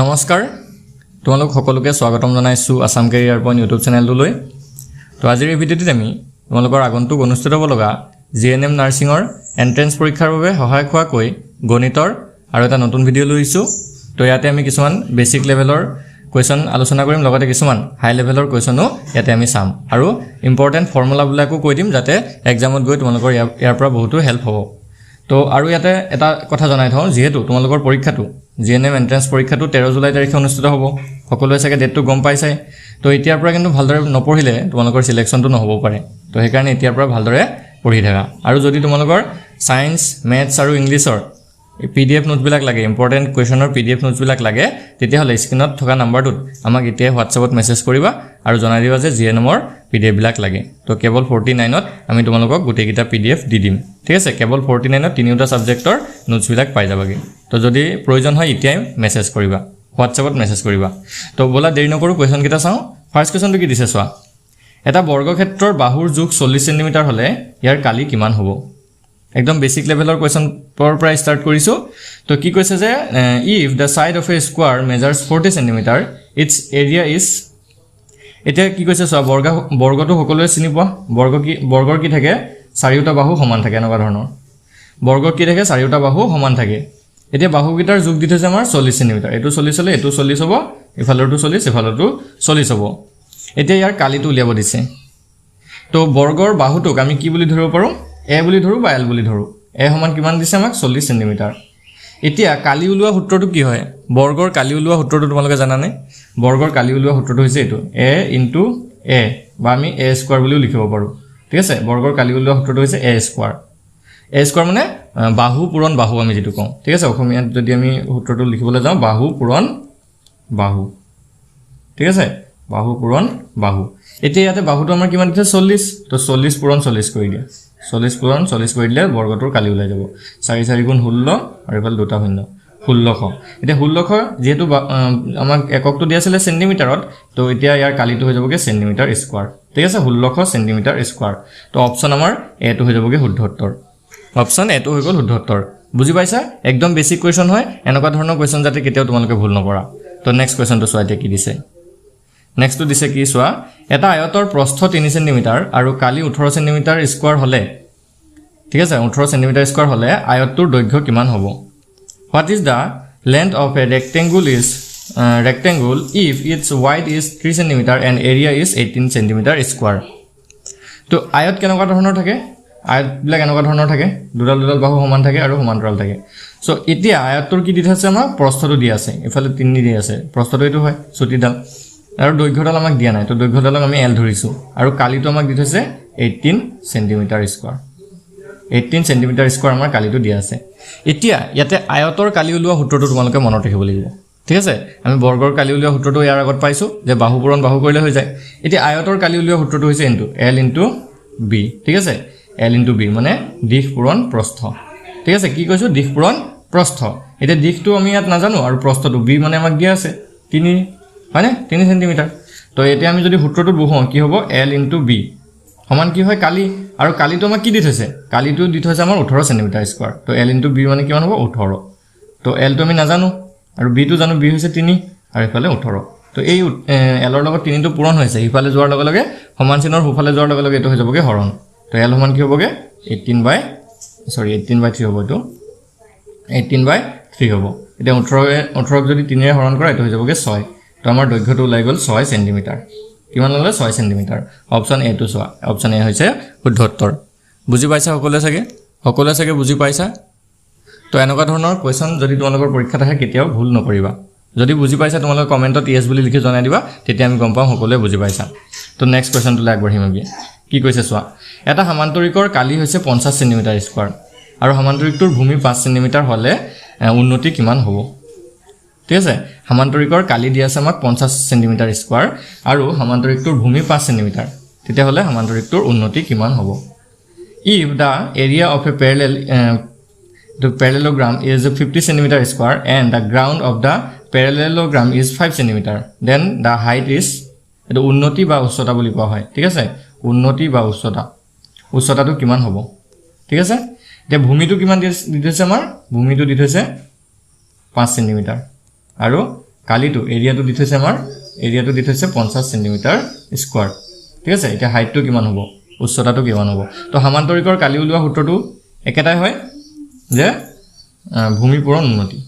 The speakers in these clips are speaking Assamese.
নমস্কাৰ। তোমালোক সকলোকে স্বাগতম জনাইছোঁ আছাম কেৰিয়াৰ পইণ্ট ইউটিউব চেনেলটোলৈ তো আজিৰ এই ভিডিঅ'টোত আমি তোমালোকৰ আগন্তুক অনুষ্ঠিত হ'ব লগা জি এন এম নাৰ্ছিঙৰ এণ্ট্ৰেঞ্চ পৰীক্ষাৰ বাবে সহায় হোৱাকৈ গণিতৰ আৰু এটা নতুন ভিডিঅ' লৈ আহিছোঁ। তো ইয়াতে আমি কিছুমান বেছিক লেভেলৰ কুৱেশ্যন আলোচনা কৰিম, লগতে কিছুমান হাই লেভেলৰ কুৱেশ্যনো ইয়াতে আমি চাম। আৰু ইম্পৰ্টেণ্ট ফৰ্মুলাবিলাকো কৈ দিম যাতে এক্সামত গৈ তোমালোকৰ ইয়াৰ ইয়াৰ পৰা বহুতো হেল্প হ'ব। তো আৰু ইয়াতে এটা কথা জনাই থওঁ, যিহেতু তোমালোকৰ পৰীক্ষাটো জি এন এম এণ্ট্ৰেঞ্চ পৰীক্ষাটো তেৰ জুলাই তাৰিখে অনুষ্ঠিত হ'ব। সকলোৱে চাগে ডেটটো গম পাইছাই তো এতিয়াৰ পৰা কিন্তু ভালদৰে নপঢ়িলে তোমালোকৰ চিলেকশ্যনটো নহ'ব পাৰে। তো সেইকাৰণে এতিয়াৰ পৰা ভালদৰে পঢ়ি থাকা। আৰু যদি তোমালোকৰ ছায়েন্স মেথছ আৰু ইংলিছৰ পি ডি এফ নোটবিলাক লাগে ইম্পৰ্টেণ্ট কুৱেশ্যনৰ পি ডি এফ নোটছবিলাক লাগে, তেতিয়াহ'লে স্ক্ৰীণত থকা নাম্বাৰটোত আমাক এতিয়াই হোৱাটছএপত মেছেজ কৰিবা আৰু জনাই দিবা যে জি এন এমৰ পি ডি এফবিলাক লাগে। তো কেৱল ফৰ্টি নাইনত আমি তোমালোকক গোটেইকেইটা পি ডি এফ দি দিম। ঠিক আছে? কেৱল ফৰ্টি নাইনত তিনিওটা ছাবজেক্টৰ নোটছবিলাক পাই যাবাগৈ। তো যদি প্ৰয়োজন হয়, এতিয়াই মেছেজ কৰিবা। হোৱাটছএপত মেছেজ কৰিবা। তো ব'লা, দেৰি নকৰোঁ কুৱেশ্যনকেইটা চাওঁ। ফাৰ্ষ্ট কুৱেশ্যনটো কি দিছে, চোৱা? এটা বৰ্গক্ষেত্ৰৰ বাহুৰ জোখ চল্লিছ চেণ্টিমিটাৰ হ'লে ইয়াৰ কালি কিমান হ'ব? একদম বেছিক লেভেলৰ কুৱেশ্যনৰ পৰা ষ্টাৰ্ট কৰিছোঁ। তো কি কৈছে যে if the side of a square measures forty centimetre its area is এতিয়া কি কৈছে চোৱা বৰ্গা বৰ্গটো সকলোৱে চিনি পোৱা? বৰ্গ কি বৰ্গৰ কি থাকে? চাৰিওটা বাহু সমান থাকে এনেকুৱা ধৰণৰ। বৰ্গৰ কি থাকে? চাৰিওটা বাহু সমান থাকে। এতিয়া বাহুকেইটাৰ যোগ দি থৈছে আমাৰ চল্লিছ চেণ্টিমিটাৰ এইটো চল্লিছ হ'লে এইটো চল্লিছ হ'ব ইফালৰটো চল্লিছ ইফালৰটো চল্লিছ হ'ব। এতিয়া ইয়াৰ কালিটো উলিয়াব দিছে। তো বৰ্গৰ বাহুটোক আমি কি বুলি ধৰিব পাৰোঁ? এ বুলি ধৰোঁ বা এল বুলি ধৰোঁ এ সমান কিমান দিছে আমাক? চল্লিছ চেণ্টিমিটাৰ এতিয়া কালি ওলোৱা সূত্ৰটো কি হয়? বৰ্গৰ কালি ওলোৱা সূত্ৰটো তোমালোকে জানানে? বৰ্গৰ কালি ওলোৱা সূত্ৰটো হৈছে এইটো এ ইনটু এ বা আমি এ স্কোৱাৰ বুলিও লিখিব পাৰোঁ। ঠিক আছে? বৰ্গৰ কালি ওলোৱা সূত্ৰটো হৈছে এ স্কোৱাৰ এ স্কোৱাৰ মানে বাহু পূৰণ বাহু আমি যিটো কওঁ। ঠিক আছে? অসমীয়াত যদি আমি সূত্ৰটো লিখিবলৈ যাওঁ বাহু পূৰণ বাহু। ঠিক আছে? বাহু পূৰণ বাহু। এতিয়া ইয়াতে বাহুটো আমাৰ কিমান দিছে? চল্লিছ। তো চল্লিছ পূৰণ চল্লিছ কৰি দিয়া। চল্লিছ পূৰণ চল্লিছ কৰি দিলে বৰ্গটোৰ কালি ওলাই যাব। চাৰি চাৰি গুণ ষোল্ল আৰু এইফালে দুটা শূন্য। ষোল্লশ। এতিয়া ষোল্লশ যিহেতু আমাক এককটো দিয়া আছিলে চেণ্টিমিটাৰত তো এতিয়া ইয়াৰ কালিটো হৈ যাবগৈ চেণ্টিমিটাৰ স্কোৱাৰ ঠিক আছে? ষোল্লশ চেণ্টিমিটাৰ স্কোৱাৰ তো অপশ্যন আমাৰ এটো হৈ যাবগৈ শুদ্ধ উত্তৰ অপশ্যন এটো হৈ গ'ল শুদ্ধ উত্তৰ বুজি পাইছা? একদম বেছিক কুৱেশ্যন হয়। এনেকুৱা ধৰণৰ কুৱেশ্যন যাতে কেতিয়াও তোমালোকে ভুল নকৰা। তো নেক্সট কুৱেশ্যনটো চোৱা এতিয়া কি দিছে। নেক্সটটো দিছে কি চোৱা? এটা আয়তৰ প্ৰস্থ তিনি চেণ্টিমিটাৰ আৰু কালি ওঠৰ চেণ্টিমিটাৰ স্কোৱাৰ হ'লে। ঠিক আছে ওঠৰ চেণ্টিমিটাৰ স্কোৱাৰ হ'লে আয়তটোৰ দৈৰ্ঘ্য কিমান হ'ব? What is the length of a rectangle is rectangle if its wide is three centimetre and area is eighteen centimetre square তো আয়ত কেনেকুৱা ধৰণৰ থাকে? আয়তবিলাক এনেকুৱা ধৰণৰ থাকে। দুডাল দুডাল বাহু সমান থাকে আৰু সমান্তৰাল থাকে। চ' এতিয়া আয়তটোৰ কি দি থৈছে আমাক প্ৰস্থটো দি আছে। ইফালে তিনি দি আছে। প্ৰস্থটো এইটো হয় চুটিডাল। আৰু দৈৰ্ঘ্যডাল আমাক দিয়া নাই। তো দৈৰ্ঘ্যডালক আমি এল ধৰিছোঁ। আৰু কালিটো আমাক দি থৈছে eighteen centimetre square eighteen centimetre square আমাৰ কালিটো দিয়া আছে। এতিয়া, ইয়াতে আয়তৰ কালি ওলোৱা সূত্ৰটো তোমালোকে মনত ৰাখিব লাগিব। ঠিক আছে? আমি বৰ্গৰ কালি উলিওৱা সূত্ৰটো ইয়াৰ আগত পাইছোঁ, যে বাহু পূৰণ বাহু কৰিলে হৈ যায়। এতিয়া আয়তৰ কালি উলিওৱা সূত্ৰটো হৈছে ইনটু এল ইনটু বি ঠিক আছে? এল ইনটু বি মানে দিশ পূৰণ প্ৰস্থ। ঠিক আছে? কি কৈছোঁ? দিশ পূৰণ প্ৰস্থ। এতিয়া দিশটো আমি ইয়াত নাজানো আৰু প্ৰস্থটো বি মানে আমাক দিয়া আছে। তিনি হয়নে? তিনি চেণ্টিমিটাৰ তো এতিয়া আমি যদি সূত্ৰটোত বহুৱাওঁ কি হ'ব? এল ইনটু বি সমান কি হয়? কালি। আৰু কালিটো আমাক কি দি থৈছে? কালিটো দি থৈছে আমাৰ ওঠৰ চেণ্টিমিটাৰ স্কোৱাৰ তো এল ইনটু বি মানে কিমান হ'ব? ওঠৰ। তো এলটো আমি নাজানো। আৰু বিটো জানো? বি হৈছে তিনি। আৰু ইফালে ওঠৰ। তো এই এলৰ লগত তিনিটো পূৰণ হৈছে। সিফালে যোৱাৰ লগে লগে সমান চিনৰ সোঁফালে যোৱাৰ লগে লগে এইটো হৈ যাবগৈ হৰণ। তো এল সমান কি হ'বগৈ? এইটিন বাই চৰি এইটিন বাই থ্ৰী হ'ব এইটো। এইটিন বাই থ্ৰী হ'ব। এতিয়া ওঠৰ ওঠৰক যদি তিনিৰে হৰণ কৰা এইটো হৈ যাবগৈ ছয়। তো আমাৰ দৈৰ্ঘ্যটো ওলাই গ'ল ছয় চেণ্টিমিটাৰ কিমান ল'লে ছয় চেণ্টিমিটাৰ অপশ্যন এটো চোৱা। অপশ্যন এ হৈছে শুদ্ধ উত্তৰ বুজি পাইছা সকলোৱে চাগে? সকলোৱে চাগে বুজি পাইছা? তো এনেকুৱা ধৰণৰ কুৱেশ্যন যদি তোমালোকৰ পৰীক্ষাত আহে কেতিয়াও ভুল নকৰিবা। যদি বুজি পাইছা তোমালোকে কমেণ্টত য়েছ বুলি লিখি জনাই দিবা তেতিয়া আমি গম পাম সকলোৱে বুজি পাইছা। তো নেক্সট কুৱেশ্যনটোলৈ আগবাঢ়িম আমি। কি কৈছে চোৱা? এটা সামান্তৰিকৰ কালি হৈছে পঞ্চাছ চেণ্টিমিটাৰ স্কোৱাৰ আৰু সামান্তৰিকটোৰ ভূমি পাঁচ চেণ্টিমিটাৰ হ'লে উন্নতি কিমান হ'ব? ঠিক আছে? সামান্তৰিকৰ কালি দিয়া আছে আমাক পঞ্চাছ চেণ্টিমিটাৰ স্কোৱাৰ আৰু সামান্তৰিকটোৰ ভূমি পাঁচ চেণ্টিমিটাৰ তেতিয়াহ'লে সামান্তৰিকটোৰ উন্নতি কিমান হ'ব? If the area of a parallel the parallelogram is 50 centimeter square and the ground of the parallelogram is 5 centimeter, then the height is, এইটো উন্নতি বা উচ্চতা বুলি কোৱা হয়, ঠিক আছে? উন্নতি বা উচ্চতা। উচ্চতাটো কিমান হ'ব? ঠিক আছে? এতিয়া ভূমিটো কিমান দি থৈছে আমাৰ? ভূমিটো দি থৈছে পাঁচ চেণ্টিমিটাৰ আৰু কালিটো এৰিয়াটো দি থৈছে আমাৰ এৰিয়াটো দি থৈছে পঞ্চাছ চেণ্টিমিটাৰ স্কোৱাৰ ঠিক আছে এতিয়া হাইটটো কিমান হ'ব উচ্চতাটো কিমান হ'ব? তো সামান্তৰিকৰ কালি উলিওৱা সূত্ৰটো একেটাই হয় যে আহ, ভূমি পূৰণ উন্নতি।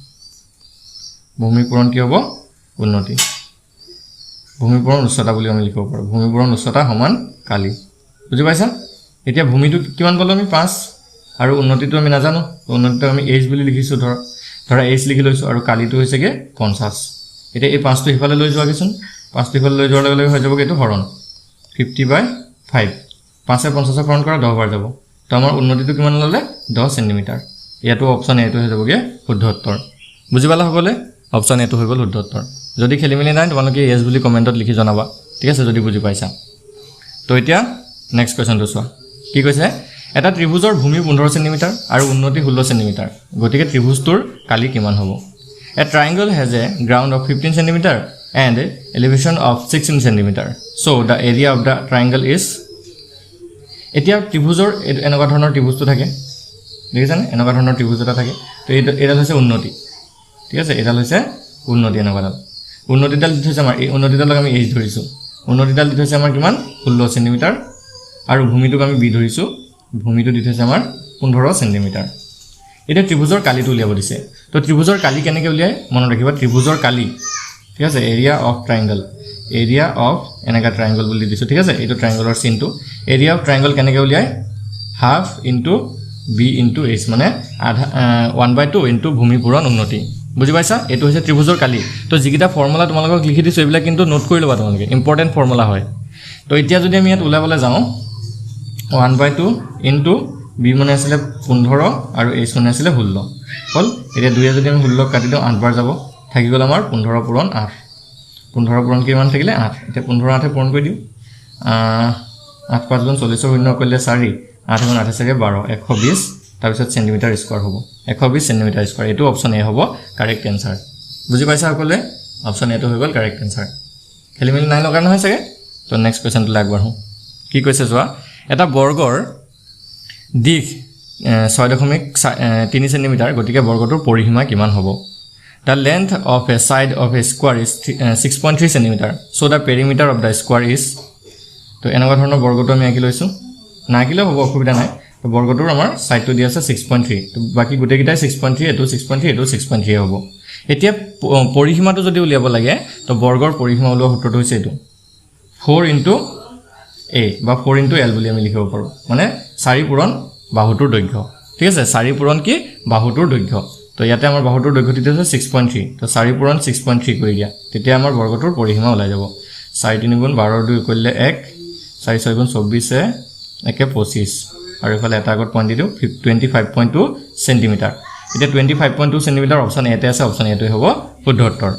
ভূমি পূৰণ কি হ'ব? উন্নতি। ভূমি পূৰণ উচ্চতা বুলি আমি লিখিব পাৰোঁ। ভূমি পূৰণ উচ্চতা সমান কালি। বুজি পাইছা? এতিয়া ভূমিটো কিমান পালোঁ আমি? পাঁচ। আৰু উন্নতিটো আমি নাজানো। উন্নতিটো আমি এইচ বুলি লিখিছোঁ ধৰ। ধৰা এইচ লিখি লৈছোঁ আৰু কালিটো হৈছেগৈ পঞ্চাছ এতিয়া এই পাঁচটো সিফালে লৈ যোৱাগৈচোন পাঁচটো সিফালে লৈ যোৱাৰ লগে লগে হৈ যাবগৈ এইটো হৰণ। ফিফটি বাই ফাইভ পাঁচে পঞ্চাছক হৰণ কৰা দহ বাৰ যাব। তো আমাৰ উন্নতিটো কিমান ল'লে? দহ চেণ্টিমিটাৰ ইয়াতো অপশ্যন এইটো হৈ যাবগৈ শুদ্ধ উত্তৰ বুজি পালা সকলোৱে? অপশ্যন এইটো হৈ গ'ল শুদ্ধ উত্তৰ যদি খেলি মেলি নাই, তোমালোকে য়েছ বুলি কমেণ্টত লিখি জনাবা। ঠিক আছে, যদি বুজি পাইছা। তো এতিয়া নেক্সট কুৱেশ্যনটো চোৱা। কি কৈছে? এটা ত্ৰিভুজৰ ভূমি পোন্ধৰ চেণ্টিমিটাৰ আৰু উন্নতি ষোল্ল চেণ্টিমিটাৰ গতিকে ত্ৰিভুজটোৰ কালি কিমান হ'ব? A triangle has a ground of fifteen centimetre and elevation of sixteen centimetre so' the area of the triangle is এতিয়া ত্ৰিভুজৰ এনেকুৱা ধৰণৰ ত্ৰিভুজটো থাকে। দেখিছানে? এনেকুৱা ধৰণৰ ত্ৰিভুজ এটা থাকে। তো এইটো এইডাল হৈছে উন্নতি। ঠিক আছে? এইডাল হৈছে উন্নতি এনেকুৱাডাল উন্নতিডাল দি থৈছে আমাৰ এই উন্নতিডালক আমি এইচ ধৰিছোঁ। উন্নতিডাল দি থৈছে আমাৰ কিমান? ষোল্ল চেণ্টিমিটাৰ আৰু ভূমিটোক আমি বি ধৰিছোঁ। ভূমিটো দি থৈছে আমাৰ পোন্ধৰ চেণ্টিমিটাৰ এতিয়া ত্ৰিভুজৰ কালিটো উলিয়াব দিছে। তো ত্ৰিভুজৰ কালি কেনেকৈ উলিয়াই? মনত ৰাখিবা, ত্ৰিভুজৰ কালি, ঠিক আছে area of triangle area of এনেকুৱা ট্ৰাইংগল বুলি দিছোঁ, ঠিক আছে, এইটো ট্ৰাইংগলৰ চিনটো এৰিয়া অফ ট্ৰাইংগল কেনেকৈ উলিয়াই? Half into B into H মানে আধা ওৱান বাই টু ইনটু ভূমি পূৰণ উন্নতি। বুজি পাইছা? এইটো হৈছে ত্ৰিভুজৰ কালি। তো যিকেইটা ফৰ্মুলা তোমালোকক লিখি দিছোঁ, এইবিলাক কিন্তু নোট কৰি ল'বা তোমালোকে। ইম্পৰ্টেণ্ট ফৰ্মুলা হয়। তো এতিয়া যদি আমি ইয়াত ওলাবলৈ যাওঁ one by two into B মানে আছিলে পোন্ধৰ আৰু এইচ মানে আছিলে ষোল্ল। হ'ল, এতিয়া দুয়ে যদি আমি ষোল্লক কাটি দিওঁ, আঠবাৰ যাব। থাকি গ'ল আমাৰ পোন্ধৰ পূৰণ আঠ। পোন্ধৰ পূৰণ কিমান থাকিলে আঠ? এতিয়া পোন্ধৰ আঠে পূৰণ কৰি দিওঁ। আঠ পাঁচ গুণ চল্লিছৰ শূন্য কৰিলে চাৰি। আঠ গুণ আঠে চাগে বাৰ, এশ বিছ। তাৰপিছত চেণ্টিমিটাৰ স্কোৱাৰ হ'ব। এশ বিছ চেণ্টিমিটাৰ স্কোৱাৰ এইটো অপশ্যন এ হ'ব কাৰেক্ট এনচাৰ বুজি পাইছা সকলোৱে? অপশ্যন এটো হৈ গ'ল কাৰেক্ট এনচাৰ খেলি মেলি নাই লগা নহয় চাগে? তো নেক্সট কুৱেশ্যনটোলৈ আগবাঢ়োঁ। কি কৈছে চোৱা এটা বৰ্গৰ দিশ ছয় দশমিক তিনি চেণ্টিমিটাৰ গতিকে বৰ্গটোৰ পৰিসীমা কিমান হ'ব? The length of a side of a square is six point three centimetre so' the perimeter of the square is তো এনেকুৱা ধৰণৰ বৰ্গটো আমি আঁকি লৈছোঁ। নাআঁকিলেও হ'ব অসুবিধা নাই। তো বৰ্গটোৰ আমাৰ ছাইডটো দিয়া আছে ছিক্স পইণ্ট থ্ৰী তো বাকী গোটেইকেইটাই ছিক্স পইণ্ট থ্ৰী এইটো ছিক্স পইণ্ট থ্ৰী এইটো ছিক্স পইণ্ট থ্ৰী হ'ব। এতিয়া পৰিসীমাটো যদি উলিয়াব লাগে তো বৰ্গৰ পৰিসীমা উলিওৱা সূত্ৰটো হৈছে এইটো। ফ'ৰ ইনটু এ বা ফ'ৰ ইনটু এল বুলি আমি লিখিব পাৰোঁ। মানে চাৰি পূৰণ বাহুটোৰ দৈৰ্ঘ্য। ঠিক আছে চাৰি পূৰণ কি? বাহুটোৰ দৈৰ্ঘ্য। তো ইয়াতে আমাৰ বাহুটোৰ দৈৰ্ঘ্য তেতিয়া হৈছে ছিক্স পইণ্ট থ্ৰী তো চাৰি পূৰণ ছিক্স পইণ্ট থ্ৰী কৰি দিয়া। তেতিয়া আমাৰ বৰ্গটোৰ পৰিসীমা ওলাই যাব। চাৰি তিনি গুণ বাৰৰ দুই কৰিলে এক চাৰি ছয় গুণ চৌব্বিছে একে পঁচিছ আৰু ইফালে এটা আগত পইণ্ট দি দিওঁ ফিফ twenty five point two centimetre এতিয়া twenty five point two centimetre option এতে আছে অপশ্যন এটোৱে হ'ব শুদ্ধ উত্তৰ।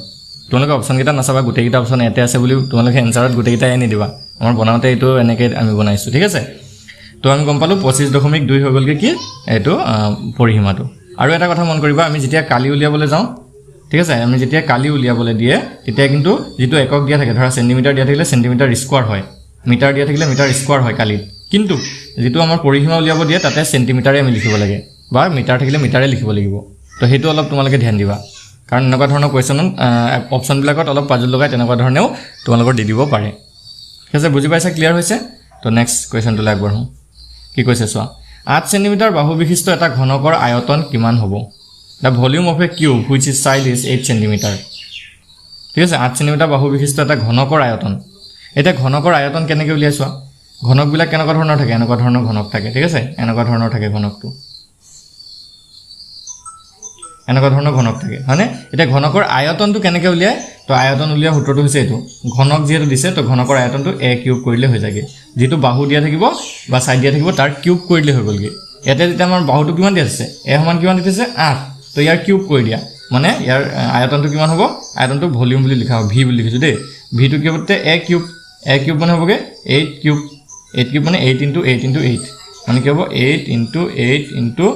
তোমালোকে অপশ্যনকেইটা নাচাবা গোটেইকেইটা অপশ্যন এতে আছে বুলি তোমালোকে এনচাৰত গোটেইকেইটাই আনি দিবা। আমাৰ বনাওঁতে এইটো এনেকৈ আমি বনাইছোঁ ঠিক আছে? তো আমি গম পালোঁ পঁচিছ দশমিক দুই হৈ গ'লগৈ কি? এইটো পৰিসীমাটো। আৰু এটা কথা মন কৰিবা আমি যেতিয়া কালি উলিয়াবলৈ যাওঁ ঠিক আছে? আমি যেতিয়া কালি উলিয়াবলৈ দিয়ে তেতিয়া কিন্তু যিটো একক দিয়া থাকে ধৰা চেণ্টিমিটাৰ দিয়া থাকিলে চেণ্টিমিটাৰ স্কোৱাৰ হয়। মিটাৰ দিয়া থাকিলে মিটাৰ স্কোৱাৰ হয় কালিত। কিন্তু যিটো আমাৰ পৰিসীমা উলিয়াব দিয়ে তাতে চেণ্টিমিটাৰে আমি লিখিব লাগে বা মিটাৰ থাকিলে মিটাৰে লিখিব লাগিব। তো সেইটো অলপ তোমালোকে ধ্যান দিবা। কাৰণ এনেকুৱা ধৰণৰ কুৱেশ্যনত অপশ্যনবিলাকত অলপ পাজুল লগাই তেনেকুৱা ধৰণেও তোমালোকৰ দি দিব পাৰে। ঠিক আছে, বুজি পাইছা ক্লিয়াৰ হৈছে? তো নেক্সট কুৱেশ্যনটোলৈ আগবাঢ়োঁ। কি কৈছে, চোৱা? আঠ চেণ্টিমিটাৰ বাহু বিশিষ্ট এটা ঘনকৰ আয়তন কিমান হ'ব? The volume of a cube which is size is eight centimetre ঠিক আছে, আঠ চেণ্টিমিটাৰ বাহু বিশিষ্ট এটা ঘনকৰ আয়তন। এতিয়া ঘনকৰ আয়তন কেনেকৈ উলিয়াই চোৱা? ঘনকবিলাক কেনেকুৱা ধৰণৰ থাকে? এনেকুৱা ধৰণৰ ঘনক থাকে, ঠিক আছে? এনেকুৱা ধৰণৰ থাকে ঘনকটো। এনেকুৱা ধৰণৰ ঘনক থাকে, হয়নে? এতিয়া ঘনকৰ আয়তনটো কেনেকৈ উলিয়াই তো আয়তন উলিওৱা সূত্ৰটো হৈছে এইটো। ঘনক যিহেতু দিছে তো ঘনকৰ আয়তনটো এ কিউব কৰিলে হৈ যায়গৈ। যিটো বাহু দিয়া থাকিব বা ছাইড দিয়া থাকিব তাৰ কিউব কৰি দিলে হৈ গ'লগৈ। ইয়াতে যেতিয়া আমাৰ বাহুটো কিমান আছে এ সমান কিমান দি থৈছে? আঠ। তো ইয়াৰ কিউব কৰি দিয়া। মানে ইয়াৰ আয়তনটো কিমান হ'ব? আয়তনটো ভলিউম বুলি লিখা হ'ব ভি বুলি লিখিছোঁ দেই। ভিটো কি হ'ব তেতিয়া এ কিউব। এ কিউব মানে হ'বগৈ? Eight cube. এইট কিউব মানে eight into eight into eight. মানে কি হ'ব? Eight into eight into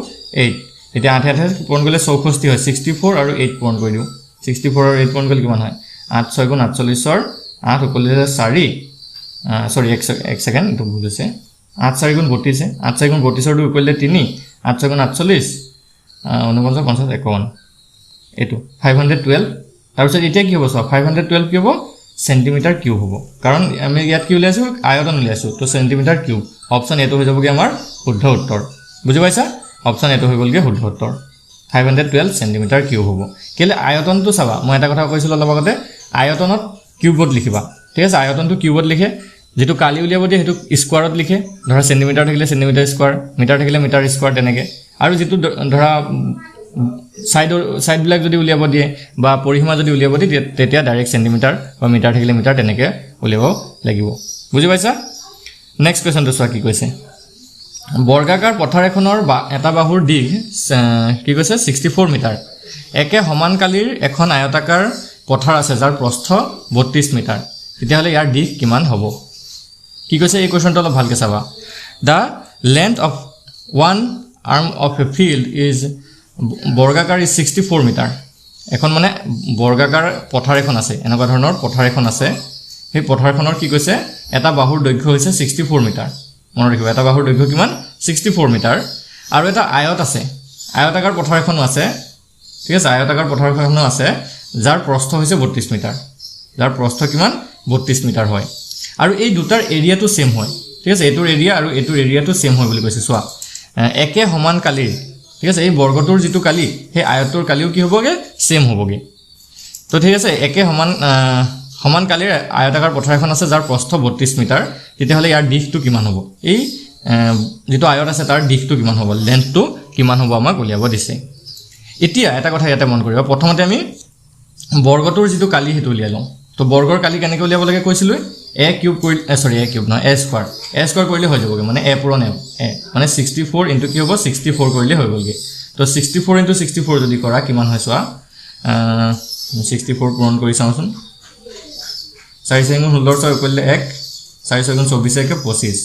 eight. এতিয়া আঠে আঠে পূৰণ কৰিলে চৌষষ্ঠি হয় ছিক্সটি ফ'ৰ আৰু এইট পূৰণ কৰি দিওঁ। ছিক্সটি ফ'ৰ আৰু এইট পূৰণ কৰিলে কিমান হয়? আঠ ছয় গুণ আঠচল্লিছৰ আঠ উকলিছে চাৰি। চৰি এক এক ছেকেণ্ড, এইটো ভুল হৈছে। আঠ চাৰি গুণ বত্ৰিছে। আঠ চাৰি গুণ বত্ৰিছৰ দুই উকলিলে তিনি। আঠ ছয় গুণ আঠচল্লিছ ঊনপঞ্চাছ, পঞ্চাছ একাৱন্ন এইটো ফাইভ হাণ্ড্ৰেড টুৱেল্ভ তাৰপিছত এতিয়া কি হ'ব চোৱা ফাইভ হাণ্ড্ৰেড টুৱেল্ভ কি হ'ব? চেণ্টিমিটাৰ কিউব হ'ব। কাৰণ আমি ইয়াত কি উলিয়াইছোঁ? আয়তন উলিয়াইছোঁ। তো চেণ্টিমিটাৰ কিউব অপশ্যন এইটো হৈ যাবগৈ আমাৰ শুদ্ধ উত্তৰ। বুজি পাইছা? অপশ্যন এইটো হৈ গ'লগৈ শুদ্ধ উত্তৰ। Five hundred twelve centimetre cube হ'ব। কেলৈ আয়তনটো চাবা? মই এটা কথা কৈছিলোঁ অলপ আগতে আয়তনত কিউবত লিখিবা। ঠিক আছে আয়তনটো কিউবত লিখে যিটো কালি উলিয়াব দিয়ে সেইটো স্কোৱাৰত লিখে। ধৰা চেণ্টিমিটাৰ থাকিলে চেণ্টিমিটাৰ স্কোৱাৰ মিটাৰ থাকিলে মিটাৰ স্কোৱাৰ তেনেকৈ। আৰু যিটো ধৰা ছাইডৰ ছাইডবিলাক যদি উলিয়াব দিয়ে বা পৰিসীমা যদি উলিয়াব দিয়ে তেতিয়া ডাইৰেক্ট চেণ্টিমিটাৰ বা মিটাৰ থাকিলে মিটাৰ তেনেকৈ উলিয়াব লাগিব। বুজি পাইছা? নেক্সট কুৱেশ্যনটো চোৱা কি কৈছে। বৰ্গাকাৰ পথাৰ এখনৰ বা এটা বাহুৰ আহ, কি কৈছে? Sixty four metre. একে সমান কালিৰ এখন আয়তাকাৰ পথাৰ আছে যাৰ প্ৰস্থ বত্ৰিছ মিটাৰ। তেতিয়াহ'লে ইয়াৰ দিশ কিমান হ'ব? কি কৈছে এই কুৱেশ্যনটো অলপ ভালকৈ চাবা। The length of one arm of a field is বৰ্গাকাৰ is sixty four metre. এখন মানে বৰ্গাকাৰ পথাৰ এখন আছে এনেকুৱা ধৰণৰ পথাৰ এখন আছে। সেই পথাৰখনৰ কি কৈছে? এটা বাহুৰ দৈৰ্ঘ্য হৈছে ছিক্সটি ফ'ৰ মিটাৰ। মনত ৰাখিব এটা বাহুৰ দৈৰ্ঘ্য কিমান? Sixty four metre. আৰু এটা আয়ত আছে। আয়তাকাৰ পথাৰ এখনো আছে। ঠিক আছে আয়তাকাৰ পথাৰ এখনো আছে যাৰ প্ৰস্থ হৈছে বত্ৰিছ মিটাৰ। যাৰ প্ৰস্থ কিমান? বত্ৰিছ মিটাৰ হয়। আৰু এই দুটাৰ এৰিয়াটো ছেম হয়। ঠিক আছে এইটোৰ এৰিয়া আৰু এইটোৰ এৰিয়াটো ছেম হয় বুলি কৈছে। চোৱা একে সমান কালিৰ ঠিক আছে এই বৰ্গটোৰ যিটো কালি সেই আয়তটোৰ কালিও কি হ'বগৈ? ছেম হ'বগৈ। তো ঠিক আছে একে সমান সমান কালিৰ আয়তাকাৰ পথাৰ এখন আছে যাৰ প্ৰস্থ বত্ৰিছ মিটাৰ। তেতিয়াহ'লে ইয়াৰ দিশটো কিমান হ'ব? এই যিটো আয়ত আছে তাৰ দিশটো কিমান হ'ব? লেন্থটো কিমান হ'ব আমাক উলিয়াব দিছে। এতিয়া এটা কথা ইয়াতে মন কৰিবা। প্ৰথমতে আমি বৰ্গটোৰ যিটো কালি সেইটো উলিয়াই লওঁ। তো বৰ্গৰ কালি কেনেকৈ উলিয়াব লাগে কৈছিলোঁ? এ কিউব কৰি চৰি এ কিউব নহয় এ স্কোৱাৰ এ স্কোৱাৰ কৰিলে হৈ যাবগৈ মানে এ পূৰণ এ এ মানে ছিক্সটি ফ'ৰ ইণ্টু কি হ'ব? ছিক্সটি ফ'ৰ কৰিলে হৈ গ'লগৈ। তো sixty four into sixty four যদি কৰা কিমান হয় চোৱা? ছিক্সটি ফ'ৰ পূৰণ কৰি চাওঁচোন। চাৰি চাৰি গুণ ষোল্লৰ ছয় উকলিলে এক, চাৰি ছয় গুণ চৌবিছ একে পঁচিছ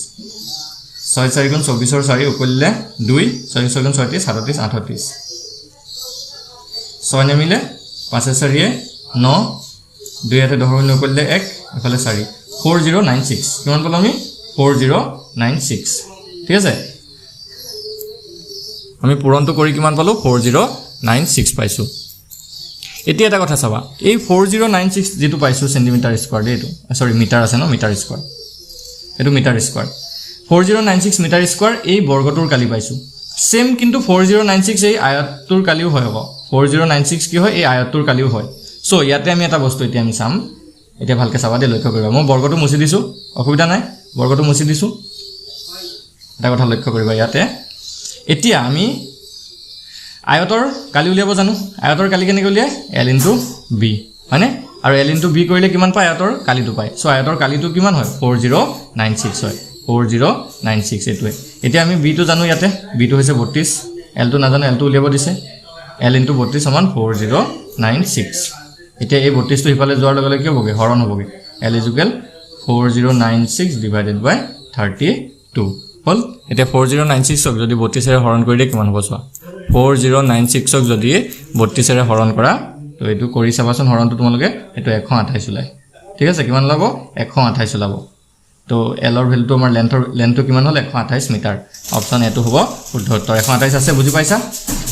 ছয় চাৰি গুণ চৌবিছৰ চাৰি উকলিলে দুই, ছয় ছয় গুণ ছয়ত্ৰিছ সাতত্ৰিছ আঠত্ৰিছ ছয় নেমিলে পাঁচে চাৰিয়ে ন, দুই হাতে দহৰ শূন্য কৰিলে এক, এফালে চাৰি। Four zero' nine six. কিমান পালোঁ আমি? Four zero' nine six. ঠিক আছে? আমি পূৰণটো কৰি কিমান পালোঁ? ফ'ৰ জিৰ' নাইন ছিক্স পাইছোঁ। এতিয়া এটা কথা চাবা এই ফ'ৰ জিৰ' নাইন ছিক্স যিটো পাইছোঁ চেণ্টিমিটাৰ স্কোৱাৰ দেই এইটো চৰি মিটাৰ আছে ন মিটাৰ স্কোৱাৰ এইটো metre square four zero' nine six metre square এই বৰ্গটোৰ কালি পাইছোঁ। ছেম কিন্তু ফ'ৰ জিৰ' নাইন ছিক্স এই আয়তটোৰ কালিও হয় আকৌ ফ'ৰ জিৰ' নাইন ছিক্স কি হয় এই আয়তটোৰ কালিও হয়। চ' ইয়াতে আমি এটা বস্তু এতিয়া আমি চাম এতিয়া ভালকৈ চাবা দেই লক্ষ্য কৰিবা। মই বৰ্গটো মুচি দিছোঁ অসুবিধা নাই বৰ্গটো মুচি দিছোঁ। এটা কথা লক্ষ্য কৰিবা ইয়াতে। এতিয়া আমি আয়তৰ কালি উলিয়াব জানো? আয়তৰ কালি কেনেকৈ উলিয়াই এল ইনটু বি হয়নে? আৰু এল ইনটু বি কৰিলে কিমান পায় আয়তৰ? কালিটো পায়। চ' আয়তৰ কালিটো কিমান হয়? ফ'ৰ জিৰ' নাইন ছিক্স হয়। ফ'ৰ জিৰ' নাইন ছিক্স এইটোৱে। এতিয়া আমি বিটো জানো ইয়াতে। বিটো হৈছে বত্ৰিছ এলটো নাজানো এলটো উলিয়াব দিছে। এল ইনটু বত্ৰিছ সমান ফ'ৰ জিৰ' নাইন ছিক্স এতিয়া এই বত্ৰিছটো সিফালে যোৱাৰ লগে লগে কি হ'বগৈ? হৰণ হ'বগৈ। L equal four zero' nine six divided by thirty two হ'ল? এতিয়া ফ'ৰ জিৰ' নাইন ছিক্সক যদি বত্ৰিছেৰে হৰণ কৰি দিয়ে কিমান হ'ব চোৱা? ফ'ৰ জিৰ' নাইন ছিক্সক যদি বত্ৰিছেৰে হৰণ কৰা তো এইটো কৰি চাবাচোন হৰণটো তোমালোকে এইটো এশ আঠাইছ ওলায়। ঠিক আছে কিমান ওলাব? এশ আঠাইছ ওলাব। তো এলৰ ভেলুটো আমাৰ লেন্থৰ লেন্থটো কিমান হ'ল? এশ আঠাইছ মিটাৰ। অপশ্যন এইটো হ'ব শুদ্ধ উত্তৰ এশ আঠাইছ আছে বুজি পাইছা?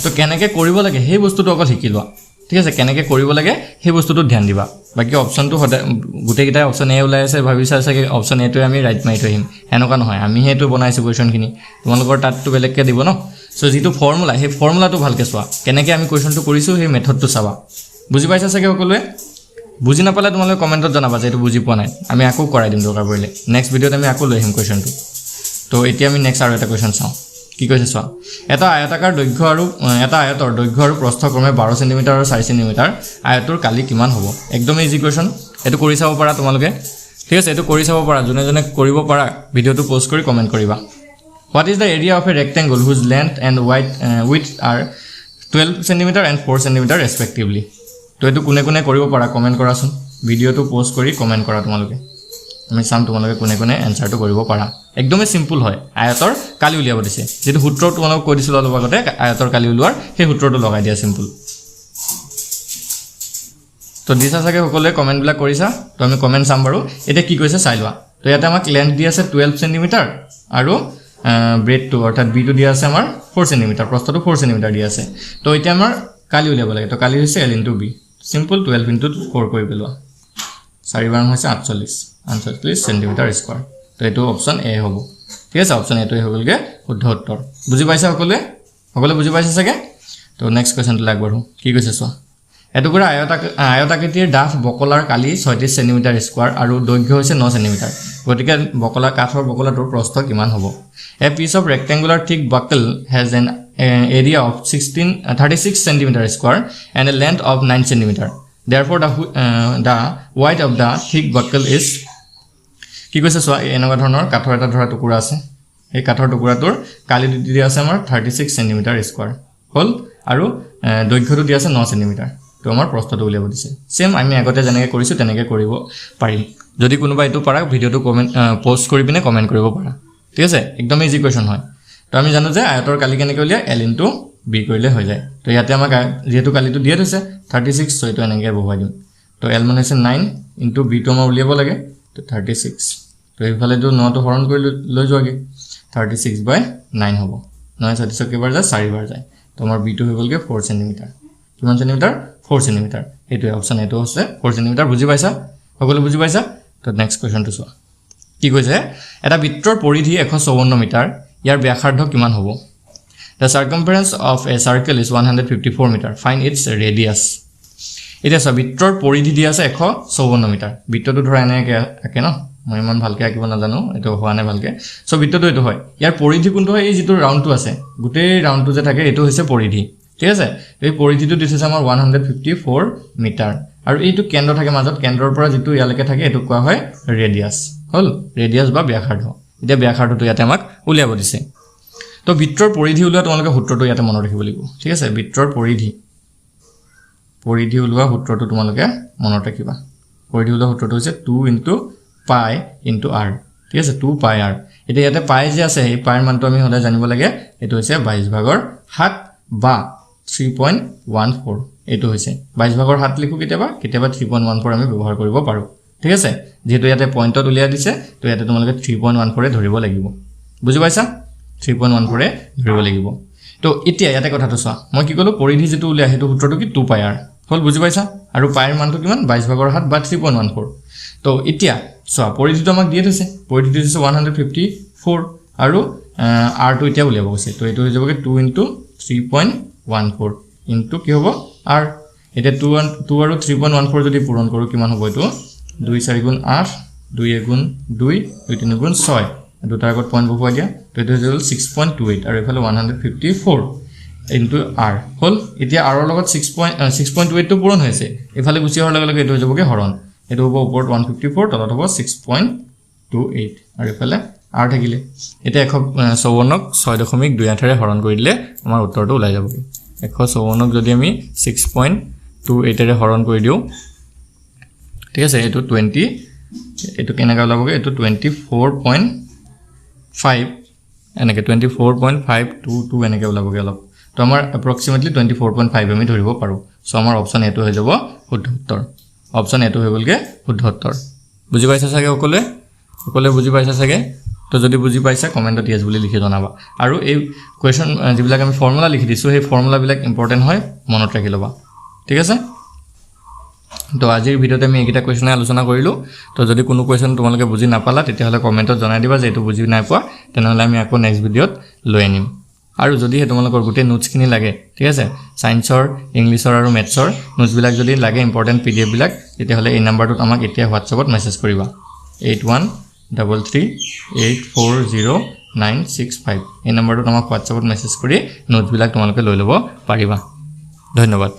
তো কেনেকৈ কৰিব লাগে? সেই বস্তুটো অকল শিকি লোৱা। ঠিক আছে কেনেকৈ কৰিব লাগে? সেই বস্তুটোত ধ্যান দিবা। বাকী অপশ্যনটো সদায় গোটেইকেইটাই অপশ্যন এ ওলাই আছে ভাবিছা চাগে অপশ্যন এটোৱে আমি ৰাইট মাৰি থৈ আহিম। সেনেকুৱা নহয় আমিহে এইটো বনাইছোঁ কুৱেশ্যনখিনি তোমালোকৰ তাততো বেলেগকৈ দিব ন? চ' যিটো ফৰ্মুলা সেই ফৰ্মুলাটো ভালকৈ চোৱা। কেনেকৈ আমি কুৱেশ্যনটো কৰিছোঁ, সেই মেথডটো চাবা। বুজি পাইছা চাগে সকলোৱে? বুজি নাপালে তোমালোকে কমেণ্টত জনাবা যে এইটো বুজি পোৱা নাই। আমি আকৌ কৰাই দিম দৰকাৰ পৰিলে। নেক্সট ভিডিঅ'ত আমি আকৌ লৈ আহিম কুৱেশ্যনটো তো, এতিয়া আমি নেক্সট আৰু এটা কুৱেশ্যন চাওঁ। কি কৈছে চোৱা? এটা আয়তাকাৰ দৈৰ্ঘ্য আৰু এটা আয়তৰ দৈৰ্ঘ্য আৰু প্ৰস্থ ক্ৰমে বাৰ চেণ্টিমিটাৰ আৰু চাৰি চেণ্টিমিটাৰ আয়তৰ কালি কিমান হ'ব? একদমেই ইজি কুৱেশ্যন এইটো কৰি চাব পাৰা তোমালোকে। ঠিক আছে, এইটো কৰি চাব পাৰা। যোনে যোনে কৰিব পাৰা ভিডিঅ'টো প'ষ্ট কৰি কমেণ্ট কৰিবা। What is the area of a rectangle whose length and wide with are twelve centimetre and four centimetre respectively তো এইটো কোনে কোনে কৰিব পাৰা কমেণ্ট কৰাচোন। ভিডিঅ'টো প'ষ্ট কৰি কমেণ্ট কৰা তোমালোকে। আমি চাম তোমালোকে কোনে কোনে এনচাৰটো কৰিব পাৰা। একদমেই চিম্পুল হয়। আয়তৰ কালি উলিয়াব দিছে। যিটো সূত্ৰ তোমালোকক কৈ দিছিলোঁ অলপ আগতে, আয়তৰ কালি উলিওৱাৰ, সেই সূত্ৰটো লগাই দিয়া চিম্পুল তো দিছা চাগে সকলোৱে কমেণ্টবিলাক কৰিছা? তো আমি কমেণ্ট চাম বাৰু। এতিয়া কি কৈছে চাই লোৱা। তো ইয়াতে আমাক লেন্থ দি আছে টুৱেল্ভ চেণ্টিমিটাৰ আৰু ব্ৰেডটো অৰ্থাৎ বিটো দিয়া আছে আমাৰ ফ'ৰ চেণ্টিমিটাৰ প্ৰস্থটো ফ'ৰ চেণ্টিমিটাৰ দি আছে। তো এতিয়া আমাৰ কালি উলিয়াব লাগে। তো কালি হৈছে L into B simple twelve into four কৰি পেলোৱা। চাৰি বাৰ হৈছে আঠচল্লিছ আঠচল্লিছ চেণ্টিমিটাৰ স্কোৱাৰ তো এইটো অপশ্যন এ হ'ব। ঠিক আছে অপশ্যন এটোৱে হৈ গ'লগৈ শুদ্ধ উত্তৰ। বুজি পাইছে সকলোৱে? সকলোৱে বুজি পাইছে চাগে? তো নেক্সট কুৱেশ্যনটোলৈ আগবাঢ়োঁ। কি কৈছে চোৱা? এটুকুৰা আয়তাক আয়তাকৃতিৰ ডাঠ বকলাৰ কালি ছয়ত্ৰিছ চেণ্টিমিটাৰ স্কোৱাৰ আৰু দৈৰ্ঘ্য হৈছে ন চেণ্টিমিটাৰ গতিকে বকলা কাঠৰ বকলাটোৰ প্ৰস্থ কিমান হ'ব? এ পিচ অফ ৰেক্টেংগুলাৰ থিক বাকল has an area of sixteen thirty six centimetre square and a length of nine centimetre therefore the the wide of the thick বাকল ইজ কি কৈছে চোৱা এনেকুৱা ধৰণৰ কাঠৰ এটা ধৰা টুকুৰা আছে। সেই কাঠৰ টুকুৰাটোৰ কালি দিয়া আছে আমাৰ থাৰ্টি ছিক্স চেণ্টিমিটাৰ স্কোৱাৰ হ'ল আৰু দৈৰ্ঘ্যটো দিয়া আছে ন চেণ্টিমিটাৰ তো আমাৰ প্ৰস্থটো উলিয়াব দিছে। ছেম আমি আগতে যেনেকৈ কৰিছোঁ তেনেকৈ কৰিব পাৰিম। যদি কোনোবা এইটো পাৰা ভিডিঅ'টো কমেণ্ট প'ষ্ট কৰি পিনে কমেণ্ট কৰিব পাৰা। ঠিক আছে? একদম ইজি কুৱেশ্যন হয়। তো আমি জানো যে আয়তৰ কালি কেনেকৈ উলিয়াই? এল ইনটু বি কৰিলে হৈ যায়। তো ইয়াতে আমাক যিহেতু কালিটো দিয়ে থৈছে থাৰ্টি ছিক্স এইটো এনেকৈ বহুৱাই দিম। তো এল মানে হৈছে নাইন ইনটু বিটো আমাৰ উলিয়াব লাগে। তো থাৰ্টি ছিক্স তো এইফালেতো নটো হৰণ কৰি লৈ- যোৱাগৈ। থাৰ্টি ছিক্স বাই নাইন হ'ব। নয় ছয়ত্ৰিছক কেইবাৰ যায়? চাৰিবাৰ যায়। তো আমাৰ বিটো হৈ গ'লগৈ ফ'ৰ চেণ্টিমিটাৰ কিমান চেণ্টিমিটাৰ ফ'ৰ চেণ্টিমিটাৰ এইটোৱে অপশ্যন এইটো হৈছে ফ'ৰ চেণ্টিমিটাৰ বুজি পাইছা? সকলো বুজি পাইছা? নেক্সট কুৱেশ্যনটো চোৱা। কি কৈছে? এটা বৃত্তৰ পৰিধি এশ চৌৱন্ন মিটাৰ ইয়াৰ ব্যাসাৰ্ধ কিমান হ'ব? The circumference of a circle is one hundred fifty four metre find its radius এতিয়া চোৱা বৃত্তৰ পৰিধি দিয়া আছে এশ চৌৱন্ন মিটাৰ। বৃত্তটো ধৰা এনেকৈ আঁকে ন? মই ইমান ভালকৈ আঁকিব নাজানো এইটো হোৱা নাই ভালকৈ। চ' বৃত্তটো এইটো হয়। ইয়াৰ পৰিধি কোনটো হয়? এই যিটো ৰাউণ্ডটো আছে গোটেই ৰাউণ্ডটো যে থাকে এইটো হৈছে পৰিধি। ঠিক আছে? এই পৰিধিটো দিছে আমাৰ one hundred fifty four metre আৰু এইটো কেন্দ্ৰ থাকে মাজত কেন্দ্ৰৰ পৰা যিটো ইয়ালৈকে থাকে এইটোক কোৱা হয় ৰেডিয়াছ হ'ল? ৰেডিয়াছ বা ব্যাসাৰ্ধ। এতিয়া ব্যাসাৰ্ধটো ইয়াতে আমাক উলিয়াব দিছে। তো বৃত্তৰ পৰিধি ওলোৱা তোমালোকে সূত্ৰটো ইয়াতে মনত ৰাখিব লাগিব। ঠিক আছে? বৃত্তৰ পৰিধি। পৰিধি ওলোৱা সূত্ৰটো তোমালোকে মনত ৰাখিবা। পৰিধি ওলোৱা সূত্ৰটো হৈছে two into pi into r ঠিক আছে? টু পাই আৰ এতিয়া ইয়াতে পাই যে আছে সেই পাইৰ মানটো আমি সদায় জানিব লাগে। এইটো হৈছে বাইছ ভাগৰ সাত বা থ্ৰী পইণ্ট ওৱান ফ'ৰ এইটো হৈছে। বাইছ ভাগৰ সাত লিখোঁ কেতিয়াবা কেতিয়াবা থ্ৰী পইণ্ট ওৱান ফ'ৰ আমি ব্যৱহাৰ কৰিব পাৰোঁ। ঠিক আছে? যিহেতু ইয়াতে পইণ্টত উলিয়াই দিছে তো ইয়াতে তোমালোকে থ্ৰী পইণ্ট ওৱান ফ'ৰে ধৰিব লাগিব। বুজি পাইছা? থ্ৰী পইণ্ট ওৱান ফ'ৰে ধৰিব লাগিব। তো এতিয়া ইয়াতে কথাটো চোৱা মই কি ক'লোঁ? পৰিধি যিটো উলিয়াই সেইটো সূত্ৰটো কি? টু পাই আৰ হ'ল বুজি পাইছা? আৰু পাইৰ মানটো কিমান? বাইছ ভাগৰ সাত বা থ্ৰী পইণ্ট ওৱান ফ'ৰ তো এতিয়া চোৱা পৰিধিটো আমাক দিয়ে থৈছে। পৰিধিটো দিছে ওৱান হাণ্ড্ৰেড ফিফটি ফ'ৰ আৰু আৰটো এতিয়া উলিয়াব গৈছে তো এইটো হৈ যাবগৈ two into three point one four into কি হ'ব? আৰ এতিয়া টু ওৱান টু আৰু থ্ৰী পইণ্ট ওৱান ফ'ৰ যদি পূৰণ কৰোঁ কিমান হ'ব এইটো? দুই চাৰি গুণ আঠ দুই এগুণ দুই দুই তিনি গুণ ছয়। দুটাৰ আগত পইণ্ট বহুৱাই দিয়া তো এইটো হৈ গ'ল ছিক্স পইণ্ট টু এইট আৰু এইফালে one hundred fifty four into r হ'ল এতিয়া আৰৰ লগত six point six point two এইটটো পূৰণ হৈছে এইফালে গুচি অহাৰ লগে লগে এইটো হৈ যাবগৈ হৰণ। এইটো হ'ব ওপৰত ওৱান ফিফটি ফ'ৰ তলত হ'ব ছিক্স পইণ্ট টু এইট আৰু এইফালে আৰ থাকিলে। এতিয়া এশ চৌৱন্নক ছয় দশমিক দুই আঠেৰে হৰণ কৰি দিলে আমাৰ উত্তৰটো ওলাই যাবগৈ। এশ চৌৱন্নক যদি আমি ছিক্স পইণ্ট টু এইটেৰে হৰণ কৰি দিওঁ ঠিক আছে এইটো টুৱেণ্টি এইটো কেনেকৈ ওলাবগৈ? এইটো টুৱেণ্টি ফ'ৰ পইণ্ট ফাইভ এনেকৈ twenty four point five two two এনেকৈ ওলাবগৈ অলপ। তো আমাৰ approximately twenty four point five আমি ধৰিব পাৰোঁ। চ' আমাৰ অপশ্যন এইটো হৈ যাব শুদ্ধ উত্তৰ অপশ্যন এইটো হৈ গ'লগৈ শুদ্ধ উত্তৰ বুজি পাইছা চাগে সকলোৱে? সকলোৱে বুজি পাইছা চাগে? তো যদি বুজি পাইছা কমেণ্টত য়েছ বুলি লিখি জনাবা। আৰু এই কুৱেশ্যন যিবিলাক আমি ফৰ্মুলা লিখি দিছোঁ সেই ফৰ্মুলাবিলাক ইম্পৰ্টেণ্ট হয় মনত ৰাখি ল'বা। ঠিক আছে? তো আজিৰ ভিডিঅ'তে আমি এইকেইটা কুৱেশ্যনে আলোচনা কৰিলোঁ। তো যদি কোনো কুৱেশ্যন তোমালোকে বুজি নাপালা তেতিয়াহ'লে কমেণ্টত জনাই দিবা যে এইটো বুজি নাই পোৱা। তেনেহ'লে আমি আকৌ নেক্সট ভিডিঅ'ত লৈ আনিম। আৰু যদিহে তোমালোকৰ গোটেই নোটছখিনি লাগে ঠিক আছে? ছায়েন্সৰ ইংলিছৰ আৰু মেথছৰ নোটছবিলাক যদি লাগে ইম্পৰ্টেণ্ট পি ডি এফবিলাক তেতিয়াহ'লে এই নাম্বাৰটোত আমাক এতিয়া হোৱাটছএপত মেছেজ কৰিবা। Eight one double three eight four zero' nine six five এই নাম্বাৰটোত আমাক হোৱাটছএপত মেছেজ কৰি নোটছবিলাক তোমালোকে লৈ ল'ব পাৰিবা। ধন্যবাদ।